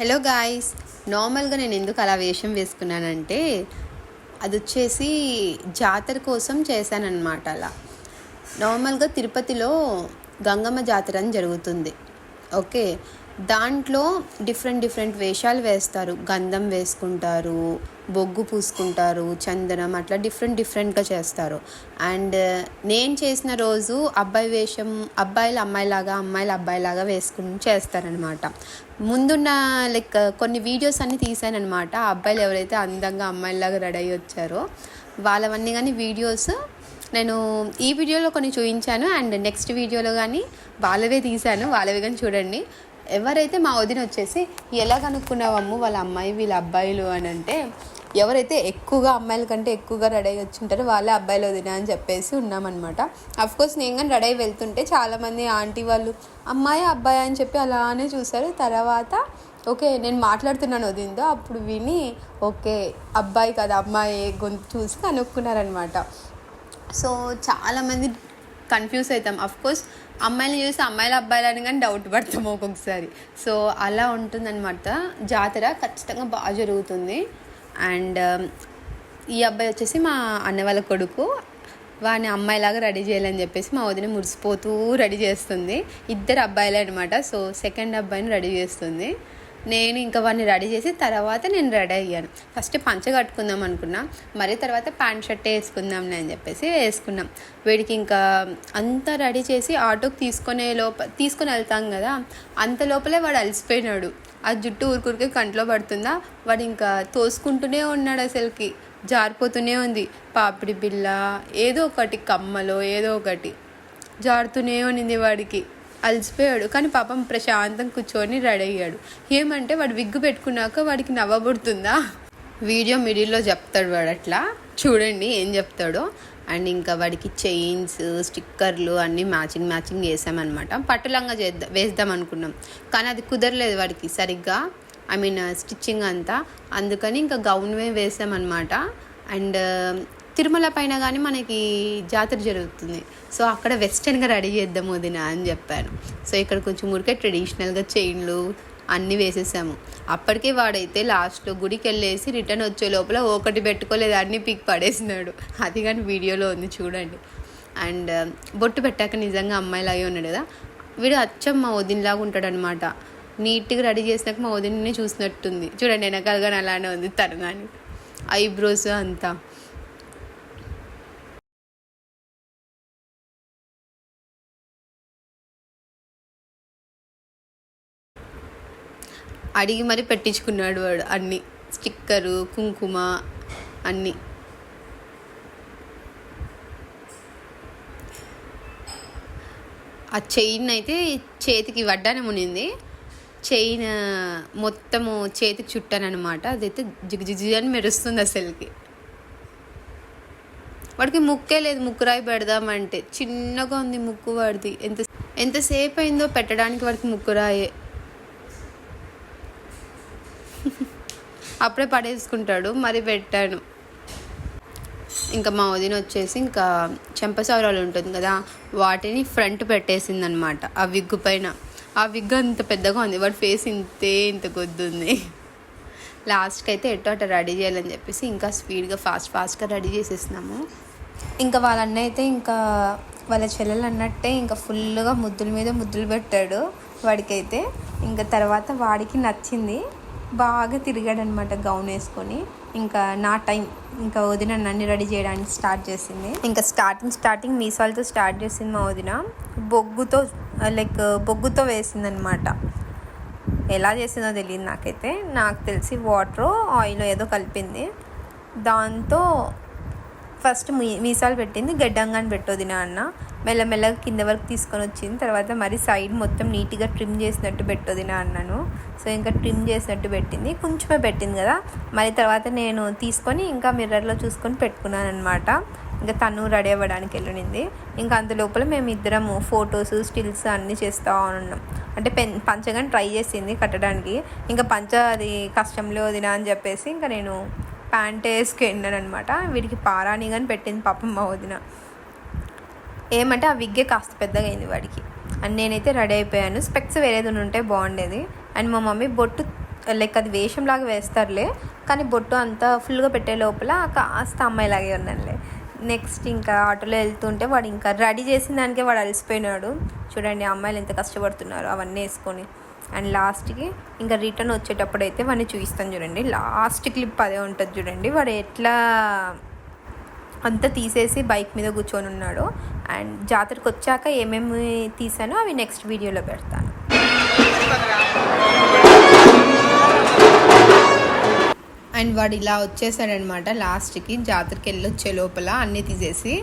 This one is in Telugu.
హలో గాయస్ నార్మల్గా నేను ఎందుకు అలా వేషం వేసుకున్నానంటే అది వచ్చేసి జాతర కోసం చేశానన్నమాట అలా. నార్మల్గా తిరుపతిలో గంగమ్మ జాతర అని జరుగుతుంది. ఓకే దాంట్లో డిఫరెంట్ డిఫరెంట్ వేషాలు వేస్తారు. గంధం వేసుకుంటారు బొగ్గు పూసుకుంటారు చందనం అట్లా డిఫరెంట్ డిఫరెంట్గా చేస్తారు. అండ్ uh, నేను చేసిన రోజు అబ్బాయి వేషం అబ్బాయిలు అమ్మాయిలాగా అమ్మాయిలు అబ్బాయిలాగా వేసుకుని చేస్తారనమాట. ముందున్న లైక్ uh, కొన్ని వీడియోస్ అన్ని తీసానమాట అబ్బాయిలు ఎవరైతే అందంగా అమ్మాయిలాగా రెడీ అయ్యి వచ్చారో వాళ్ళవన్నీ కానీ వీడియోస్ నేను ఈ వీడియోలో కొన్ని చూపించాను అండ్ నెక్స్ట్ వీడియోలో కానీ వాళ్ళవే తీశాను వాళ్ళవి కానీ చూడండి. ఎవరైతే మా వదిన వచ్చేసి ఎలా కనుక్కున్నావమ్ము వాళ్ళ అమ్మాయి వీళ్ళ అబ్బాయిలు? అని అంటే ఎవరైతే ఎక్కువగా అమ్మాయిల కంటే ఎక్కువగా రెడీ వచ్చి ఉంటారో వాళ్ళే అబ్బాయిలు వదిన అని చెప్పేసి ఉన్నామన్నమాట. కోర్స్ నేను కానీ రెడీ అయ్యి వెళ్తుంటే చాలామంది ఆంటీ వాళ్ళు అమ్మాయి అబ్బాయి? అని చెప్పి అలానే చూశారు. తర్వాత ఓకే నేను మాట్లాడుతున్నాను వదిందో అప్పుడు విని ఓకే అబ్బాయి కదా అమ్మాయి గొంతు చూసి కనుక్కున్నారనమాట సో చాలామంది కన్ఫ్యూజ్ అవుతాం. అఫ్ అమ్మాయిలు అమ్మాయిని చూసి అమ్మాయిల అబ్బాయిలని కానీ డౌట్ పడతాం ఒక్కొక్కసారి. సో అలా ఉంటుందన్నమాట. జాతర ఖచ్చితంగా బాగా జరుగుతుంది. అండ్ um, ఈ అబ్బాయి వచ్చేసి మా అన్న వాళ్ళ కొడుకు. వాడిని అమ్మాయిలాగా రెడీ చేయాలని చెప్పేసి మా వదిన మురిసిపోతూ రెడీ చేస్తుంది. ఇద్దరు అబ్బాయిలే అనమాట సో సెకండ్ అబ్బాయిని రెడీ చేస్తుంది. నేను ఇంకా వాడిని రెడీ చేసి తర్వాత నేను రెడీ అయ్యాను. ఫస్ట్ పంచ కట్టుకుందాం అనుకున్నా. మరి తర్వాత ప్యాంట్ షర్ట్ వేసుకుందాం అని చెప్పేసి వేసుకున్నాం. వీడికి ఇంకా అంతా రెడీ చేసి ఆటోకి తీసుకునే లోప తీసుకుని వెళ్తాం కదా అంత లోపలే వాడు అలసిపోయినాడు. ఆ జుట్టు ఊరుకురికే కంట్లో పడుతుందా? వాడు ఇంకా తోసుకుంటూనే ఉన్నాడు అసలుకి. జారిపోతూనే ఉంది. పాపిడి బిళ్ళ ఏదో ఒకటి కమ్మలో ఏదో ఒకటి జారుతూనే ఉన్నింది వాడికి. అలసిపోయాడు. కానీ పాపం ప్రశాంతం కూర్చొని రెడీ అయ్యాడు. ఏమంటే వాడు విగ్గు పెట్టుకున్నాక వాడికి నవ్వబడుతుందా వీడియో మిడిల్లో చెప్తాడు వాడు అట్లా. చూడండి ఏం చెప్తాడో. అండ్ ఇంకా వాడికి చైన్స్ స్టిక్కర్లు అన్నీ మ్యాచింగ్ మ్యాచింగ్ వేసామన్నమాట. పట్టులంగా చేద్దాం వేద్దాం అనుకున్నాం. కానీ అది కుదరలేదు వాడికి సరిగ్గా. ఐ మీన్ స్టిచ్చింగ్ అంతా. అందుకని ఇంకా గౌన్వే వేసామన్నమాట. అండ్ తిరుమల పైన కానీ మనకి జాతర జరుగుతుంది. సో అక్కడ వెస్టర్న్గా రెడీ చేద్దాం వదిన అని చెప్పాను సో ఇక్కడ కొంచెం ఊరికే ట్రెడిషనల్గా చైన్లు అన్నీ వేసేసాము. అప్పటికే వాడైతే లాస్ట్లో గుడికి వెళ్ళేసి రిటర్న్ వచ్చే లోపల ఒకటి పెట్టుకోలేదు అన్ని పిక్ పడేసినాడు. అది కానీ వీడియోలో ఉంది చూడండి. అండ్ బొట్టు పెట్టాక నిజంగా అమ్మాయిలాగే ఉన్నాడు కదా. వీడు అచ్చం మా వదినలాగా ఉంటాడనమాట నీట్గా రెడీ చేసినాక మా వదిననే చూసినట్టుంది. చూడండి వెనకాలగా అలానే ఉంది తను కానీ ఐబ్రోస్ అంతా. అడిగి మరి పెట్టించుకున్నాడు వాడు. అన్ని స్టిక్కరు కుంకుమ అన్నీ. ఆ చైన్ అయితే చేతికి వడ్డానే మునింది చైన్ మొత్తము చేతికి చుట్టానమాట అదైతే జిగ్ జిగ్ అని మెరుస్తుంది అసలుకి. వాడికి ముక్కే లేదు ముక్కు రాయి పెడదామంటే. చిన్నగా ఉంది ముక్కు వాడిది. ఎంత ఎంతసేపు అయిందో పెట్టడానికి వాడికి ముక్కు అప్పుడే పడేసుకుంటాడు. మరి పెట్టాను. ఇంకా మా వదిన వచ్చేసి ఇంకా చెంపసౌరాలు ఉంటుంది కదా వాటిని ఫ్రంట్ పెట్టేసింది అనమాట ఆ విగ్గు పైన. ఆ విగ్ అంత పెద్దగా ఉంది. వాడి ఫేస్ ఇంతే ఇంత గొద్దుంది. లాస్ట్కి అయితే ఎటు అట్లా రెడీ చేయాలని చెప్పేసి ఇంకా స్పీడ్గా ఫాస్ట్ ఫాస్ట్గా రెడీ చేసేసినాము. ఇంకా వాళ్ళన్న అయితే ఇంకా వాళ్ళ చెల్లెలు అన్నట్టే ఇంకా ఫుల్గా ముద్దుల మీద ముద్దులు పెట్టాడు వాడికైతే. ఇంకా తర్వాత వాడికి నచ్చింది. బాగా తిరిగాడనమాట గౌన్ వేసుకొని. ఇంకా నా టైం ఇంకా వదిన నన్ను రెడీ చేయడానికి స్టార్ట్ చేసింది. ఇంకా స్టార్టింగ్ స్టార్టింగ్ మీసాలతో స్టార్ట్ చేసింది మా వదిన. బొగ్గుతో లైక్ బొగ్గుతో వేసిందనమాట. ఎలా చేసిందో తెలియదు నాకైతే. నాకు తెలిసి వాటర్ ఆయిల్ ఏదో కలిపింది. దాంతో ఫస్ట్ మీ మీసాలు పెట్టింది గడ్డంగాని పెట్టొదిన అన్న. మెల్లమెల్లగా కింద వరకు తీసుకొని వచ్చింది తర్వాత మరి సైడ్ మొత్తం నీట్గా ట్రిమ్ చేసినట్టు పెట్టొదిన అన్నాను. సో ఇంకా ట్రిమ్ చేసినట్టు పెట్టింది. కొంచెమే పెట్టింది కదా. మరి తర్వాత నేను తీసుకొని ఇంకా మిర్రర్లో చూసుకొని పెట్టుకున్నాను అనమాట ఇంకా తను రెడీ అవ్వడానికి వెళ్ళింది. ఇంకా అంతలోపల మేము ఇద్దరము ఫొటోస్ స్టిల్స్ అన్నీ చేస్తూ ఉన్నాం. అంటే పెన్ పంచగాని ట్రై చేసింది కట్టడానికి. ఇంకా పంచ అది కష్టంలో వదినా అని చెప్పేసి ఇంకా నేను ప్యాంట్ వేసుకెళ్ళాను అనమాట వీడికి పారాణి కానీ పెట్టింది పాపం మా వదిన. ఏమంటే ఆ విగ్గే కాస్త పెద్దగా అయింది వాడికి. అండ్ నేనైతే రెడీ అయిపోయాను. స్పెక్స్ వేరేది ఉంటే బాగుండేది. అండ్ మా మమ్మీ బొట్టు లైక్ అది వేషంలాగా వేస్తారులే కానీ బొట్టు అంతా ఫుల్గా పెట్టే లోపల కాస్త అమ్మాయిలాగే ఉన్నానులే. నెక్స్ట్ ఇంకా ఆటోలో వెళ్తుంటే వాడు ఇంకా రెడీ చేసిన దానికే వాడు అలసిపోయినాడు. చూడండి అమ్మాయిలు ఎంత కష్టపడుతున్నారు అవన్నీ వేసుకొని. అండ్ లాస్ట్కి ఇంకా రిటర్న్ వచ్చేటప్పుడు అయితే వాడిని చూపిస్తాను చూడండి. లాస్ట్ క్లిప్ అదే ఉంటుంది చూడండి. వాడు ఎట్లా అంతా తీసేసి బైక్ మీద కూర్చొని ఉన్నాడు. అండ్ జాతరకు వచ్చాక ఏమేమి తీసానో అవి నెక్స్ట్ వీడియోలో పెడతాను. అండ్ వాడు ఇలా వచ్చేసాడనమాట లాస్ట్కి. జాతరకి వెళ్ళి వచ్చే లోపల అన్నీ తీసేసి